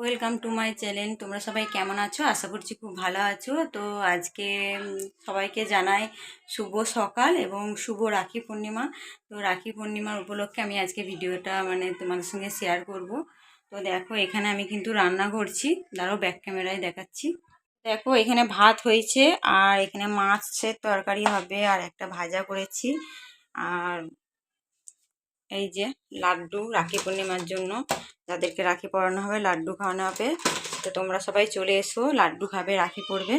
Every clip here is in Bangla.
ওয়েলকাম টু মাই চ্যানেল তোমরা সবাই কেমন আছো? আশা করছি খুব ভালো আছো। তো আজকে সবাইকে জানাই শুভ সকাল এবং শুভ রাখি পূর্ণিমা। তো রাখি পূর্ণিমার উপলক্ষে আমি আজকে ভিডিওটা মানে তোমাদের সঙ্গে শেয়ার করব। তো দেখো, এখানে আমি কিন্তু রান্না করছি। দাঁড়াও ব্যাক ক্যামেরায় দেখাচ্ছি। দেখো, এখানে ভাত হয়েছে, আর এখানে মাছের তরকারি হবে, আর একটা ভাজা করেছি। আর এই যে লাড্ডু রাখি পূর্ণিমার জন্য যাদেরকে রাখি পরানো হবে লাড্ডু খাওয়ানো হবে। তো তোমরা সবাই চলে এসো লাড্ডু খাবে রাখি পরবে।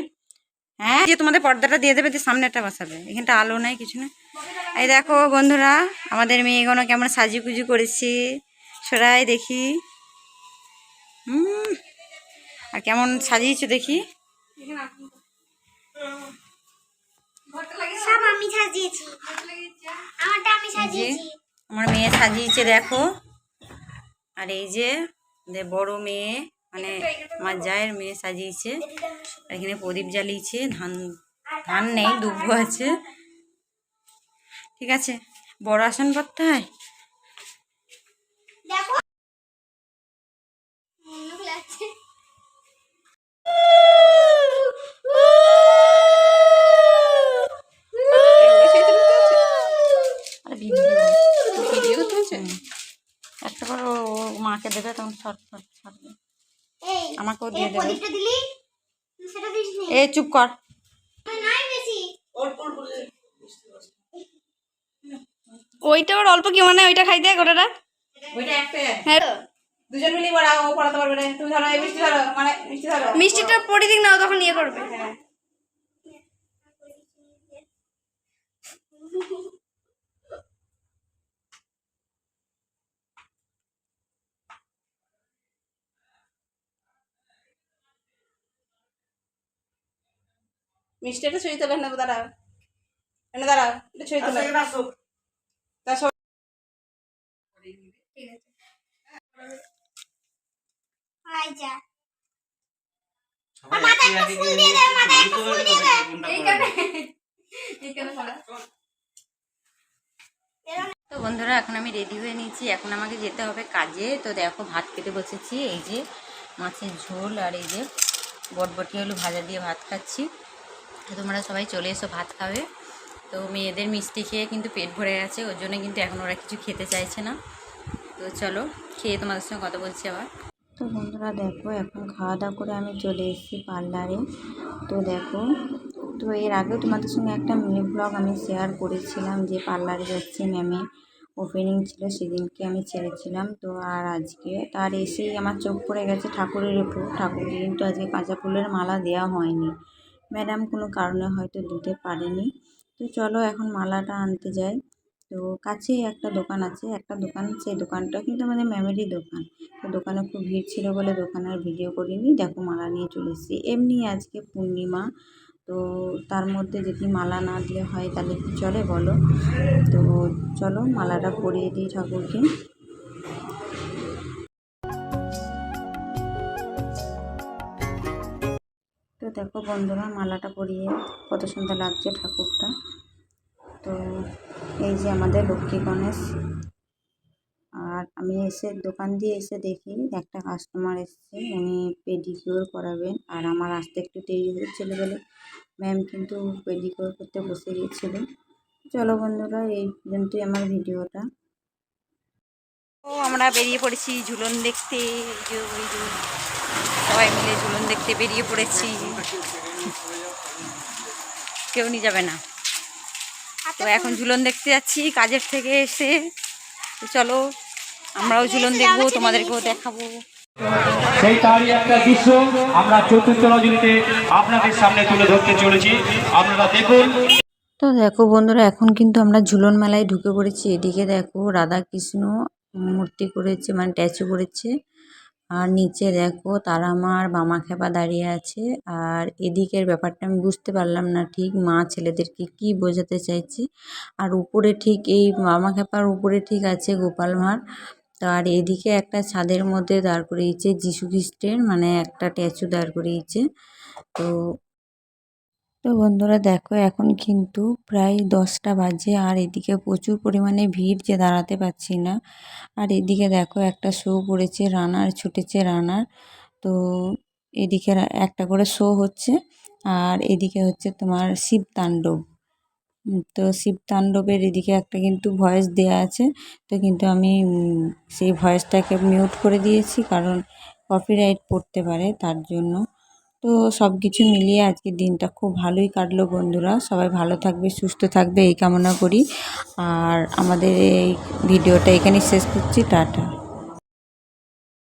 হ্যাঁ যে তোমাদের পর্দাটা দিয়ে দেবে দিয়ে সামনেটা বসাবে। এখানটা আলো নাই কিছু না এই দেখো বন্ধুরা আমাদের মেয়েগুলো কেমন সাজুগুজু করেছে। সরাই দেখি। হুম আর কেমন সাজিয়েছো দেখি। সব আমি সাজিয়েছি। আমারটা আমি সাজিয়েছি। আমার মেয়ে সাজিয়েছে দেখো। আর এই যে বড় মেয়ে মানে আমার জায়ের মেয়ে সাজিয়েছে। এখানে প্রদীপ জ্বালিয়েছে ধান ধান নেই দুব্বো আছে। ঠিক আছে বড় আসন করতে হয়? দেখো। আরে ভিডিও একটা করে ও ও মাকে দেবে তখন ছাড়বে আমাকেও দিয়ে দেবে। নি এ চুপ কর। ওইটা ওর অল্প কি মানে ওইটা খাই দেয় গোটাটা? ওইটা একটা হ্যাঁ। দুজন মিলে পড়াও ও পড়াতে পারবে না তুমি ধরো এই মিষ্টি ধরো মানে মিষ্টি ধরো মিষ্টিটা পরে দিক নাও তখন ইয়ে করবে মিষ্টি একটা ছবি তোলে দাঁড়াও। এনে দাঁড়াও ছবি তোলে। তা সব- আই যা। মাথায় একটা ফুল দিয়ে দে মাথায় একটা ফুল দিয়ে দে। তো বন্ধুরা এখন আমি রেডি হয়ে নিয়েছি। এখন আমাকে যেতে হবে কাজে। তো দেখো ভাত খেতে বসেছি। এই যে মাছের ঝোল আর এই যে বটবটি আলু ভাজা দিয়ে ভাত খাচ্ছি। তোমরা সবাই চলে এসো, ভাত খাবে। তো মেয়েদের মিষ্টি খেয়ে কিন্তু পেট ভরে গেছে, ওর জন্য কিন্তু এখন ওরা কিছু খেতে চাইছে না। তো চলো, খেয়ে তোমাদের সঙ্গে কথা বলছি আবার। তো বন্ধুরা দেখো, এখন খাওয়া দাওয়া করে আমি চলে এসেছি পার্লারে। তো দেখো, তো এর আগেও তোমাদের সঙ্গে একটা মিনি ব্লগ আমি শেয়ার করেছিলাম যে পার্লারে যাচ্ছি ম্যামে। ওপেনিং ছিল, সেদিনকে আমি ছেড়েছিলাম। তো আর আজকে তার এসেই আমার চোখ পড়ে গেছে ঠাকুরের উপর। ঠাকুরকে কিন্তু আজকে কাঁচা ফুলের মালা দেওয়া হয়নি। ম্যাডাম কোনো কারণে হয়তো দিতে পারেনি। তো চলো এখন মালাটা আনতে যাই। তো কাছেই একটা দোকান আছে। একটা দোকান, সেই দোকানটা কিন্তু আমাদের ম্যামেরই দোকান। তো দোকানে খুব ভিড় ছিল বলে দোকানে আর ভিডিও করিনি। দেখো মালা নিয়ে চলে এসেছি। এমনি আজকে পূর্ণিমা। তো তার মধ্যে যদি মালা না দিলে হয় তাহলে কি চলে বলো? তো চলো মালাটা পরিয়ে দিই ঠাকুরকে। তো দেখো বন্ধুরা, মালাটা পরিয়ে কত সুন্দর লাগছে ঠাকুরটা। তো এই যে আমাদের লক্ষ্মী গণেশ। আর আমি এসে দোকান দিয়ে এসে দেখি, একটা কাস্টমার এসছে, উনি পেডিকিওর করাবেন। আর আমার আসতে একটু দেরি হয়েছিল বলে ম্যাম কিন্তু পেডিকিওর করতে বসে গিয়েছিল। চলো বন্ধুরা, এই পর্যন্তই আমার ভিডিওটা। ও, আমরা বেরিয়ে পড়েছি ঝুলন দেখতে। সবাই মিলে ঝুলন দেখতে বেরিয়ে পড়েছি। কেউ নিয়ে যাবে না। তো এখন ঝুলন দেখতে যাচ্ছি কাজের থেকে এসে। তো চলো আমরাও ঝুলন দেখব তোমাদেরকেও দেখাবো। সেই তারই একটা দৃশ্য আমরা চতুর্থ রজনীতে আপনাদের সামনে তুলে ধরতে চলেছি। আপনারা দেখুন। তো দেখো বন্ধুরা এখন কিন্তু আমরা ঝুলন মেলায় ঢুকে পড়েছি। এদিকে দেখো রাধা কৃষ্ণ মূর্তি করেছে মানে স্ট্যাচু করেছে। আর নিচে দেখো তারা মা আর বামা খেপা দাঁড়িয়ে আছে। আর এদিকের ব্যাপারটা আমি বুঝতে পারলাম না ঠিক মা ছেলেদেরকে কি বোঝাতে চাইছে। আর উপরে ঠিক এই বামা খেপার উপরে ঠিক আছে গোপাল ভাঁড়। তো আর এদিকে একটা ছাদের মধ্যে দাঁড় করিয়েছে যিশু খ্রিস্টের মানে একটা স্ট্যাচু দাঁড় করিয়েছে। তো তো বন্ধুরা দেখো, এখন কিন্তু প্রায় দশটা বাজে আর এদিকে প্রচুর পরিমাণে ভিড় যে দাঁড়াতে পারছি না। আর এদিকে দেখো, একটা শো করেছে রানার ছুটেছে রানার। তো এদিকে একটা করে শো হচ্ছে আর এদিকে হচ্ছে তোমার শিব তাণ্ডব। তো শিব তাণ্ডবের এদিকে একটা কিন্তু ভয়েস দেয়া আছে। তো কিন্তু আমি সেই ভয়েসটাকে মিউট করে দিয়েছি কারণ কপিরাইট পড়তে পারে তার জন্য। তো সব কিছু মিলিয়ে আজকের দিনটা খুব ভালোই কাটলো বন্ধুরা। সবাই ভালো থাকবে, সুস্থ থাকবে, এই কামনা করি। আর আমাদের এই ভিডিওটা এখানেই শেষ করছি। টাটা।